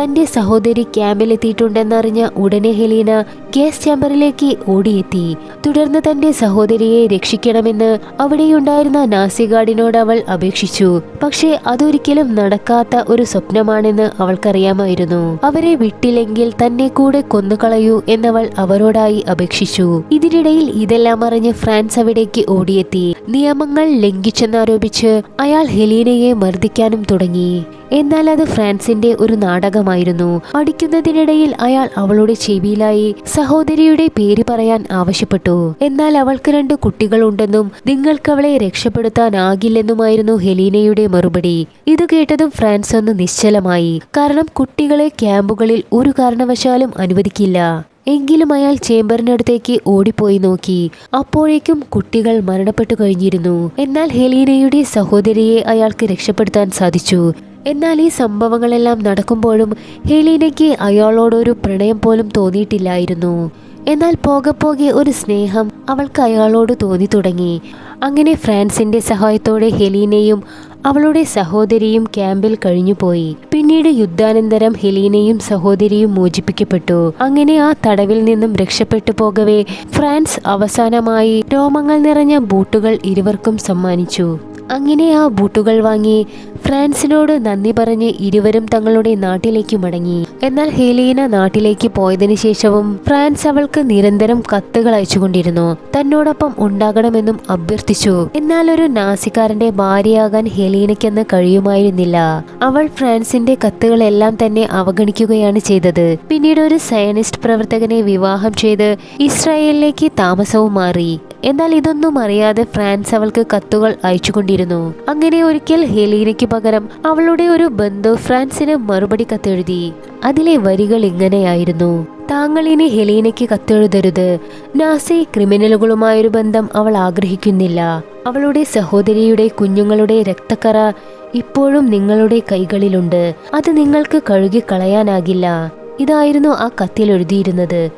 തന്റെ സഹോദരി ക്യാമ്പിലെത്തിയിട്ടുണ്ടെന്നറിഞ്ഞ ഉടനെ ഹെലീന ഗ്യാസ് ചേമ്പറിലേക്ക് ഓടിയെത്തി. തുടർന്ന് തന്റെ സഹോദരിയെ രക്ഷിക്കണമെന്ന് അവിടെയുണ്ടായിരുന്ന നാസി ഗാർഡിനോട് അവൾ അപേക്ഷിച്ചു. പക്ഷേ അതൊരിക്കലും നടക്കാത്ത ഒരു സ്വപ്നമാണെന്ന് അവൾക്കറിയാമായിരുന്നു. അവരെ വിട്ടില്ലെങ്കിൽ തന്നെ കൂടെ കൊന്നുകളയൂ എന്നവൾ അവരോടായി അപേക്ഷിച്ചു. ഇതിനിടയിൽ ഇതെല്ലാം അറിഞ്ഞ് ഫ്രാൻസ് അവിടേക്ക് ഓടിയെത്തി. നിയമങ്ങൾ ലംഘിച്ചെന്നാരോപിച്ച് അയാൾ ഹെലീനയെ മർദ്ദിക്കാനും തുടങ്ങി. എന്നാൽ അത് ഫ്രാൻസിന്റെ ഒരു നാടകമായിരുന്നു. പഠിക്കുന്നതിനിടയിൽ അയാൾ അവളുടെ ചെവിയിലായി സഹോദരിയുടെ പേര് പറയാൻ ആവശ്യപ്പെട്ടു. എന്നാൽ അവൾക്ക് രണ്ട് കുട്ടികളുണ്ടെന്നും നിങ്ങൾക്ക് അവളെ രക്ഷപ്പെടുത്താനാകില്ലെന്നുമായിരുന്നു ഹെലീനയുടെ മറുപടി. ഇത് കേട്ടതും ഫ്രാൻസ് ഒന്ന് നിശ്ചലമായി. കാരണം കുട്ടികളെ ക്യാമ്പുകളിൽ ഒരു കാരണവശാലും അനുവദിക്കില്ല. എങ്കിലും അയാൾ ചേംബറിനടുത്തേക്ക് ഓടിപ്പോയി നോക്കി. അപ്പോഴേക്കും കുട്ടികൾ മരണപ്പെട്ടു കഴിഞ്ഞിരുന്നു. എന്നാൽ ഹെലീനയുടെ സഹോദരിയെ അയാൾക്ക് രക്ഷപ്പെടുത്താൻ സാധിച്ചു. എന്നാൽ ഈ സംഭവങ്ങളെല്ലാം നടക്കുമ്പോഴും ഹെലീനയ്ക്ക് അയാളോടൊരു പ്രണയം പോലും തോന്നിയിട്ടില്ലായിരുന്നു. എന്നാൽ പോകെ പോകെ ഒരു സ്നേഹം അവൾക്ക് അയാളോട് തോന്നി തുടങ്ങി. അങ്ങനെ ഫ്രാൻസിന്റെ സഹായത്തോടെ ഹെലീനയും അവളുടെ സഹോദരിയും ക്യാമ്പിൽ കഴിഞ്ഞുപോയി പിന്നീട് യുദ്ധാനന്തരം ഹെലീനയും സഹോദരിയും മോചിപ്പിക്കപ്പെട്ടു. അങ്ങനെ ആ തടവിൽ നിന്നും രക്ഷപ്പെട്ടു പോകവേ ഫ്രാൻസ് അവസാനമായി രോമങ്ങൾ നിറഞ്ഞ ബൂട്ടുകൾ ഇരുവർക്കും സമ്മാനിച്ചു. അങ്ങനെ ആ ബൂട്ടുകൾ വാങ്ങി ഫ്രാൻസിനോട് നന്ദി പറഞ്ഞ് ഇരുവരും തങ്ങളുടെ നാട്ടിലേക്ക് മടങ്ങി. എന്നാൽ ഹെലീന നാട്ടിലേക്ക് പോയതിനു ശേഷവും ഫ്രാൻസ് അവൾക്ക് നിരന്തരം കത്തുകൾ അയച്ചുകൊണ്ടിരുന്നു. തന്നോടൊപ്പം ഉണ്ടാകണമെന്നും അഭ്യർത്ഥിച്ചു. എന്നാൽ ഒരു നാസിക്കാരന്റെ ഭാര്യയാകാൻ ഹെലീനയ്ക്കെന്ന് കഴിയുമായിരുന്നില്ല. അവൾ ഫ്രാൻസിന്റെ കത്തുകളെല്ലാം തന്നെ അവഗണിക്കുകയാണ് ചെയ്തത്. പിന്നീട് ഒരു സയനിസ്റ്റ് പ്രവർത്തകനെ വിവാഹം ചെയ്ത് ഇസ്രായേലിലേക്ക് താമസവും മാറി. എന്നാൽ ഇതൊന്നും അറിയാതെ ഫ്രാൻസ് അവൾക്ക് കത്തുകൾ അയച്ചുകൊണ്ടിരുന്നു. അങ്ങനെ ഒരിക്കൽ ഹെലീനയ്ക്ക് പകരം അവളുടെ ഒരു ബന്ധു ഫ്രാൻസിന് മറുപടി കത്തെഴുതി. അതിലെ വരികൾ ഇങ്ങനെയായിരുന്നു. താങ്കൾ ഇനി ഹെലീനയ്ക്ക് കത്തെഴുതരുത്. നാസി ക്രിമിനലുകളുമായൊരു ബന്ധം അവൾ ആഗ്രഹിക്കുന്നില്ല. അവളുടെ സഹോദരിയുടെ കുഞ്ഞുങ്ങളുടെ രക്തക്കറ ഇപ്പോഴും നിങ്ങളുടെ കൈകളിലുണ്ട്. അത് നിങ്ങൾക്ക് കഴുകിക്കളയാനാകില്ല. ഇതായിരുന്നു ആ കത്തിൽ എഴുതിയിരുന്നത്.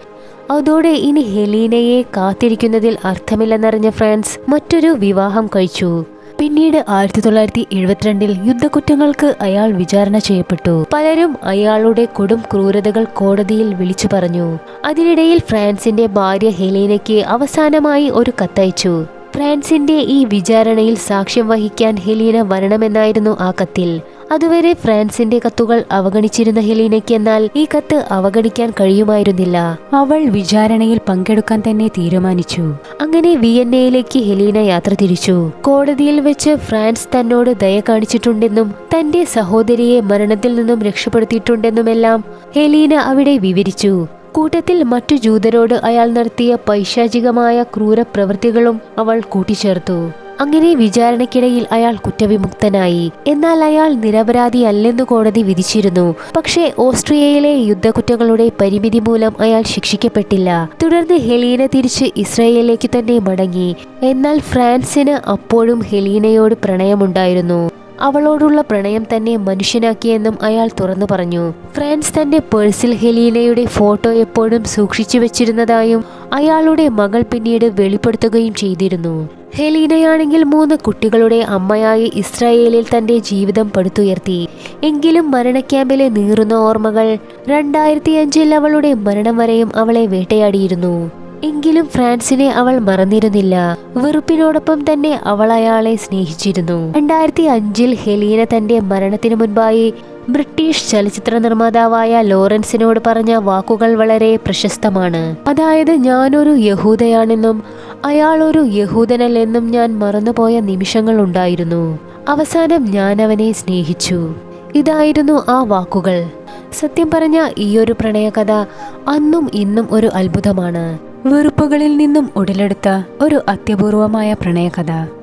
അതോടെ ഇനി ഹെലീനയെ കാത്തിരിക്കുന്നതിൽ അർത്ഥമില്ലെന്നറിഞ്ഞ ഫ്രാൻസ് മറ്റൊരു വിവാഹം കഴിച്ചു. പിന്നീട് ആയിരത്തി തൊള്ളായിരത്തി എഴുപത്തിരണ്ടിൽ യുദ്ധക്കുറ്റങ്ങൾക്ക് അയാൾ വിചാരണ ചെയ്യപ്പെട്ടു. പലരും അയാളുടെ കൊടും ക്രൂരതകൾ കോടതിയിൽ വിളിച്ചു പറഞ്ഞു. അതിനിടയിൽ ഫ്രാൻസിന്റെ ഭാര്യ ഹെലീനയ്ക്ക് അവസാനമായി ഒരു കത്തയച്ചു. ഫ്രാൻസിന്റെ ഈ വിചാരണയിൽ സാക്ഷ്യം വഹിക്കാൻ ഹെലീന വരണമെന്നായിരുന്നു ആ കത്തിൽ. അതുവരെ ഫ്രാൻസിന്റെ കത്തുകൾ അവഗണിച്ചിരുന്ന ഹെലീനയ്ക്ക് എന്നാൽ ഈ കത്ത് അവഗണിക്കാൻ കഴിയുമായിരുന്നില്ല. അവൾ വിചാരണയിൽ പങ്കെടുക്കാൻ തന്നെ തീരുമാനിച്ചു. അങ്ങനെ വിയന്നയിലേക്ക് ഹെലീന യാത്ര തിരിച്ചു. കോടതിയിൽ വെച്ച് ഫ്രാൻസ് തന്നോട് ദയ കാണിച്ചിട്ടുണ്ടെന്നും തന്റെ സഹോദരിയെ മരണത്തിൽ നിന്നും രക്ഷപ്പെടുത്തിയിട്ടുണ്ടെന്നുമെല്ലാം ഹെലീന അവിടെ വിവരിച്ചു. കൂട്ടത്തിൽ മറ്റു ജൂതരോട് അയാൾ നടത്തിയ പൈശാചികമായ ക്രൂരപ്രവൃത്തികളും അവൾ കൂട്ടിച്ചേർത്തു. അങ്ങനെ വിചാരണയ്ക്കിടയിൽ അയാൾ കുറ്റവിമുക്തനായി. എന്നാൽ അയാൾ നിരപരാധിയല്ലെന്ന് കോടതി വിധിച്ചിരുന്നു. പക്ഷേ ഓസ്ട്രിയയിലെ യുദ്ധക്കുറ്റങ്ങളുടെ പരിമിതി മൂലം അയാൾ ശിക്ഷിക്കപ്പെട്ടില്ല. തുടർന്ന് ഹെലീന തിരിച്ച് ഇസ്രയേലിലേക്ക് തന്നെ മടങ്ങി. എന്നാൽ ഫ്രാൻസിന് അപ്പോഴും ഹെലീനയോട് പ്രണയമുണ്ടായിരുന്നു. അവളോടുള്ള പ്രണയം തന്നെ മനുഷ്യനാക്കിയെന്നും അയാൾ തുറന്നു പറഞ്ഞു. ഫ്രാൻസ് തന്റെ പേഴ്സിൽ ഹെലീനയുടെ ഫോട്ടോ എപ്പോഴും സൂക്ഷിച്ചു വെച്ചിരുന്നതായും അയാളുടെ മകൾ പിന്നീട് വെളിപ്പെടുത്തുകയും ചെയ്തിരുന്നു. ഹെലീനയാണെങ്കിൽ മൂന്ന് കുട്ടികളുടെ അമ്മയായി ഇസ്രായേലിൽ തന്റെ ജീവിതം പടുത്തുയർത്തി. എങ്കിലും മരണക്യാമ്പിലെ നീറുന്ന ഓർമ്മകൾ രണ്ടായിരത്തി അഞ്ചിൽ അവളുടെ മരണം വരെയും അവളെ വേട്ടയാടിയിരുന്നു. എങ്കിലും ഫ്രാൻസിനെ അവൾ മറന്നിരുന്നില്ല. വെറുപ്പിനോടൊപ്പം തന്നെ അവൾ അയാളെ സ്നേഹിച്ചിരുന്നു. രണ്ടായിരത്തി അഞ്ചിൽ ഹെലീന തന്റെ മരണത്തിനു മുൻപായി ബ്രിട്ടീഷ് ചലച്ചിത്ര നിർമ്മാതാവായ ലോറൻസിനോട് പറഞ്ഞ വാക്കുകൾ വളരെ പ്രശസ്തമാണ്. അതായത് ഞാനൊരു യഹൂദയാണെന്നും അയാൾ ഒരു യഹൂദനല്ലെന്നും ഞാൻ മറന്നുപോയ നിമിഷങ്ങൾ ഉണ്ടായിരുന്നു. അവസാനം ഞാൻ അവനെ സ്നേഹിച്ചു. ഇതായിരുന്നു ആ വാക്കുകൾ. സത്യം പറഞ്ഞ ഈയൊരു പ്രണയകഥ അന്നും ഇന്നും ഒരു അത്ഭുതമാണ്. വെറുപ്പുകളിൽ നിന്നും ഉടലെടുത്ത ഒരു അത്യപൂർവമായ പ്രണയകഥ.